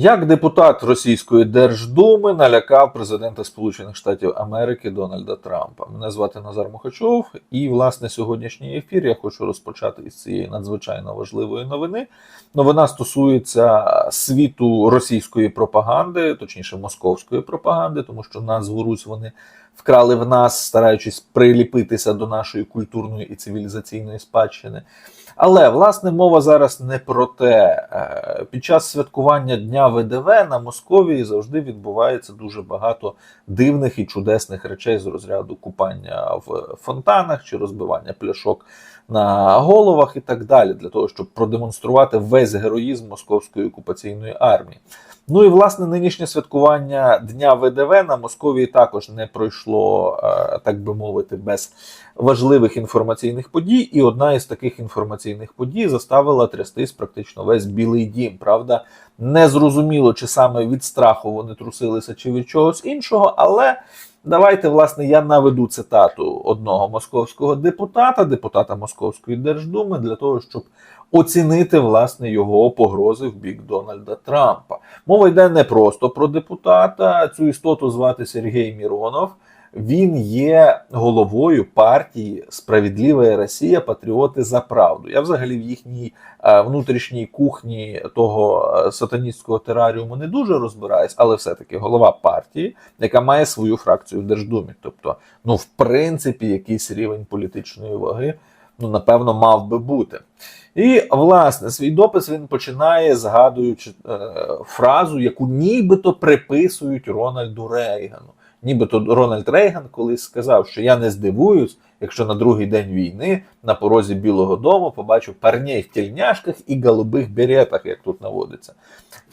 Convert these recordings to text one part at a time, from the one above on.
Як депутат Російської Держдуми налякав президента Сполучених Штатів Америки Дональда Трампа. Мене звати Назар Мухачов, і власне сьогоднішній ефір я хочу розпочати із цієї надзвичайно важливої новини. Новина стосується світу російської пропаганди, точніше московської пропаганди, тому що назву Русь вони вкрали в нас, стараючись приліпитися до нашої культурної і цивілізаційної спадщини. Але власне мова зараз не про те. Е, Під час святкування Дня ВДВ на Московії завжди відбувається дуже багато дивних і чудесних речей з розряду купання в фонтанах чи розбивання пляшок на головах і так далі, для того, щоб продемонструвати весь героїзм московської окупаційної армії. Ну і власне нинішнє святкування Дня ВДВ на Московії також не пройшло, е, так би мовити, без важливих інформаційних подій. І одна із таких інформаційних подій заставила трястись практично весь білий дім. Правда, не зрозуміло, чи саме від страху вони трусилися, чи від чогось іншого, але. Давайте, власне, я наведу цитату одного московського депутата, депутата Московської Держдуми, для того, щоб оцінити власне його погрози в бік Дональда Трампа. Мова йде не просто про депутата. Цю істоту звати Сергій Міронов. Він є головою партії Справедлива Росія Патріоти за правду. Я взагалі в їхній е, внутрішній кухні того е, сатаністського тераріуму не дуже розбираюсь, але все-таки голова партії, яка має свою фракцію в Держдумі. Тобто, ну, в принципі, якийсь рівень політичної ваги, ну, напевно, мав би бути. І, власне, свій допис він починає, згадуючи е, фразу, яку нібито приписують Рональду Рейгану. Нібито Рональд Рейган колись сказав, що я не здивуюсь, якщо на другий день війни на порозі Білого Дому побачу парней в тільняшках і голубих беретах, як тут наводиться.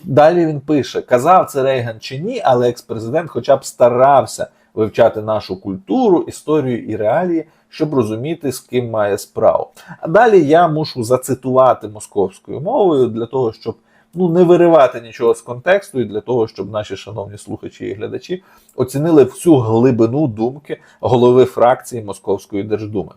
Далі він пише: казав це Рейган чи ні, але екс-президент хоча б старався вивчати нашу культуру, історію і реалії, щоб розуміти, з ким має справу. А далі я мушу зацитувати московською мовою для того, щоб ну не виривати нічого з контексту, і для того, щоб наші шановні слухачі і глядачі оцінили всю глибину думки голови фракції Московської Держдуми.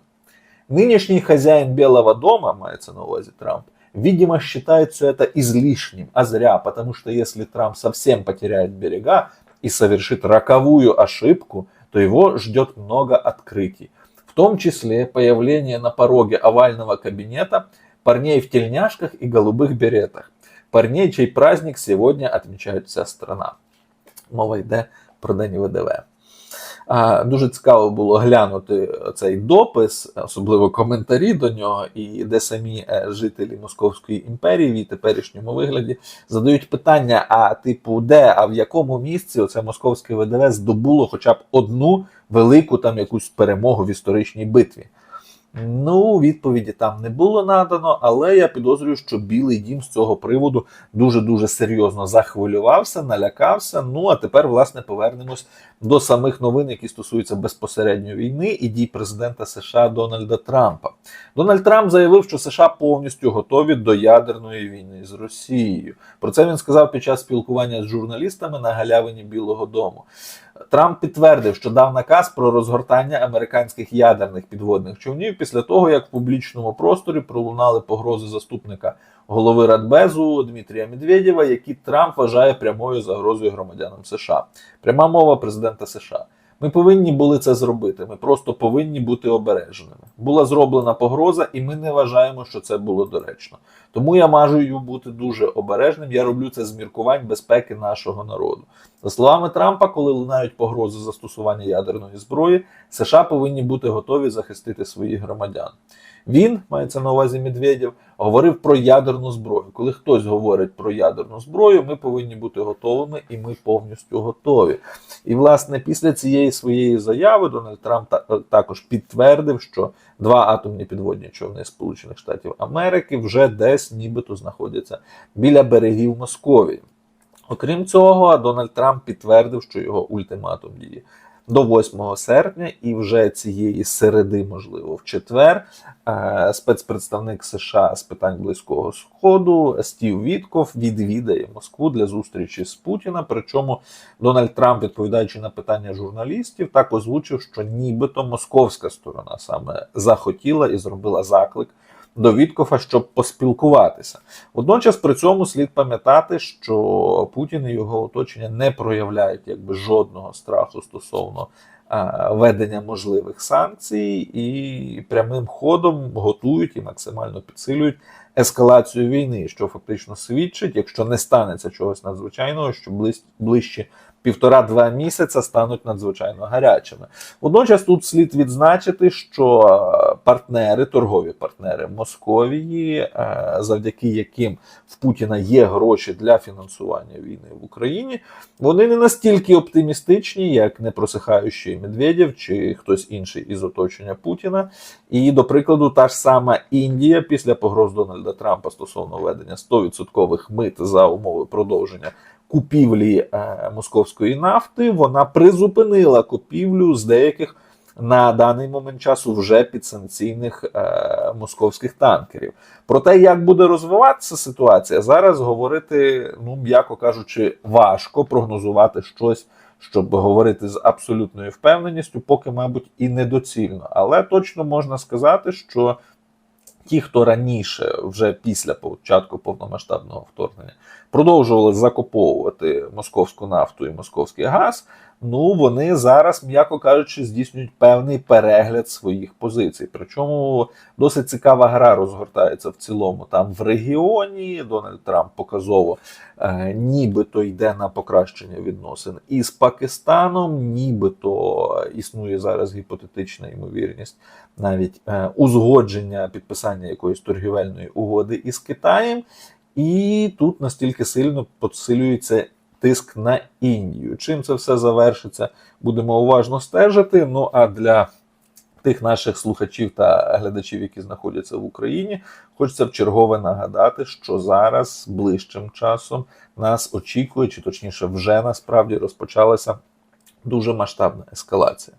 Нынешний хозяин Белого дома, мається на увазі Трамп, видимо, считает все это излишним, а зря, потому что если Трамп совсем потеряет берега и совершит роковую ошибку, то его ждет много открытий, в том числе появление на пороге овального кабинета парней в тельняшках и голубых беретах, Парней, чей праздник сегодня отмечает вся страна. Мова йде про День ВДВ. Дуже цікаво було глянути цей допис, особливо коментарі до нього, і де самі е, жителі Московської імперії в теперішньому вигляді задають питання: а типу, де, а в якому місці оце московське ВДВ здобуло хоча б одну велику там якусь перемогу в історичній битві. Ну, відповіді там не було надано, але я підозрюю, що Білий Дім з цього приводу дуже-дуже серйозно захвилювався, налякався. Ну а тепер, власне, повернемось до самих новин, які стосуються безпосередньо війни і дій президента США Дональда Трампа. Дональд Трамп заявив, що США повністю готові до ядерної війни з Росією. Про це він сказав під час спілкування з журналістами на галявині Білого Дому. Трамп підтвердив, що дав наказ про розгортання американських ядерних підводних човнів після того, як в публічному просторі пролунали погрози заступника голови Радбезу Дмитрія Медведєва, які Трамп вважає прямою загрозою громадянам США. Пряма мова президента США. Ми повинні були це зробити. Ми просто повинні бути обережними. Була зроблена погроза, і ми не вважаємо, що це було доречно. Тому я мажую бути дуже обережним. Я роблю це з міркувань безпеки нашого народу. За словами Трампа, коли лунають погрози застосування ядерної зброї, США повинні бути готові захистити своїх громадян. Він мається на увазі Медведєв, говорив про ядерну зброю. Коли хтось говорить про ядерну зброю, ми повинні бути готовими, і ми повністю готові. І власне після цієї своєї заяви Дональд Трамп також підтвердив, що два атомні підводні човни Сполучених Штатів Америки вже десь нібито знаходяться біля берегів Московії. Окрім цього, Дональд Трамп підтвердив, що його ультиматум діє до 8 серпня, і вже цієї середи, можливо, в четвер, е, спецпредставник США з питань Близького Сходу Стів Вітков відвідає Москву для зустрічі з Путіна. Причому Дональд Трамп, відповідаючи на питання журналістів, так озвучив, що нібито московська сторона саме захотіла і зробила заклик до Віткофа, щоб поспілкуватися. Водночас при цьому слід пам'ятати, що Путін і його оточення не проявляють якби жодного страху стосовно е, ведення можливих санкцій і прямим ходом готують і максимально підсилюють ескалацію війни, що фактично свідчить, якщо не станеться чогось надзвичайного, що ближ- ближче півтора-два місяця стануть надзвичайно гарячими. Водночас тут слід відзначити, що партнери, торгові партнери Московії, е, завдяки яким в Путіна є гроші для фінансування війни в Україні, вони не настільки оптимістичні, як непросихаючий Медведєв чи хтось інший із оточення Путіна. І, до прикладу, та ж сама Індія після погроз Дональда Трампа стосовно введення 100% мит за умови продовження купівлі е, московської нафти, вона призупинила купівлю з деяких на даний момент часу вже підсанкційних е, московських танкерів. Про те, як буде розвиватися ситуація, зараз говорити, ну м'яко кажучи, важко прогнозувати щось, щоб говорити з абсолютною впевненістю, поки, мабуть, і недоцільно. Але точно можна сказати, що ті, хто раніше, вже після початку повномасштабного вторгнення, продовжували закуповувати московську нафту і московський газ. Ну вони зараз, м'яко кажучи, здійснюють певний перегляд своїх позицій. Причому досить цікава гра розгортається в цілому. Там в регіоні Дональд Трамп показово е, нібито йде на покращення відносин із Пакистаном, нібито існує зараз гіпотетична ймовірність навіть е, узгодження підписання якоїсь торгівельної угоди із Китаєм. І тут настільки сильно підсилюється тиск на Індію. Чим це все завершиться, будемо уважно стежити. Ну а для тих наших слухачів та глядачів, які знаходяться в Україні, хочеться в чергове нагадати, що зараз ближчим часом нас очікує, чи точніше, вже насправді розпочалася дуже масштабна ескалація.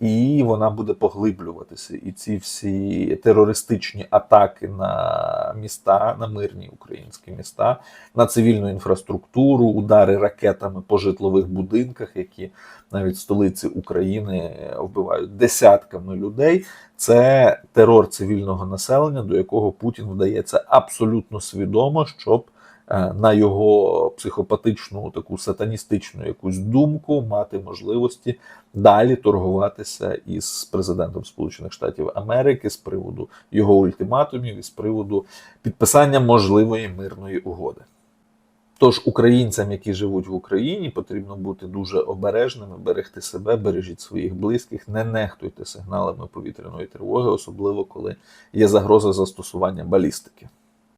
І вона буде поглиблюватися. І ці всі терористичні атаки на міста, на мирні українські міста, на цивільну інфраструктуру, удари ракетами по житлових будинках, які навіть в столиці України вбивають десятками людей. Це терор цивільного населення, до якого Путін вдається абсолютно свідомо, щоб на його психопатичну, таку сатаністичну якусь думку мати можливості далі торгуватися із президентом Сполучених Штатів Америки з приводу його ультиматумів і з приводу підписання можливої мирної угоди. Тож українцям, які живуть в Україні, потрібно бути дуже обережними, берегти себе, бережіть своїх близьких, не нехтуйте сигналами повітряної тривоги, особливо коли є загроза застосування балістики.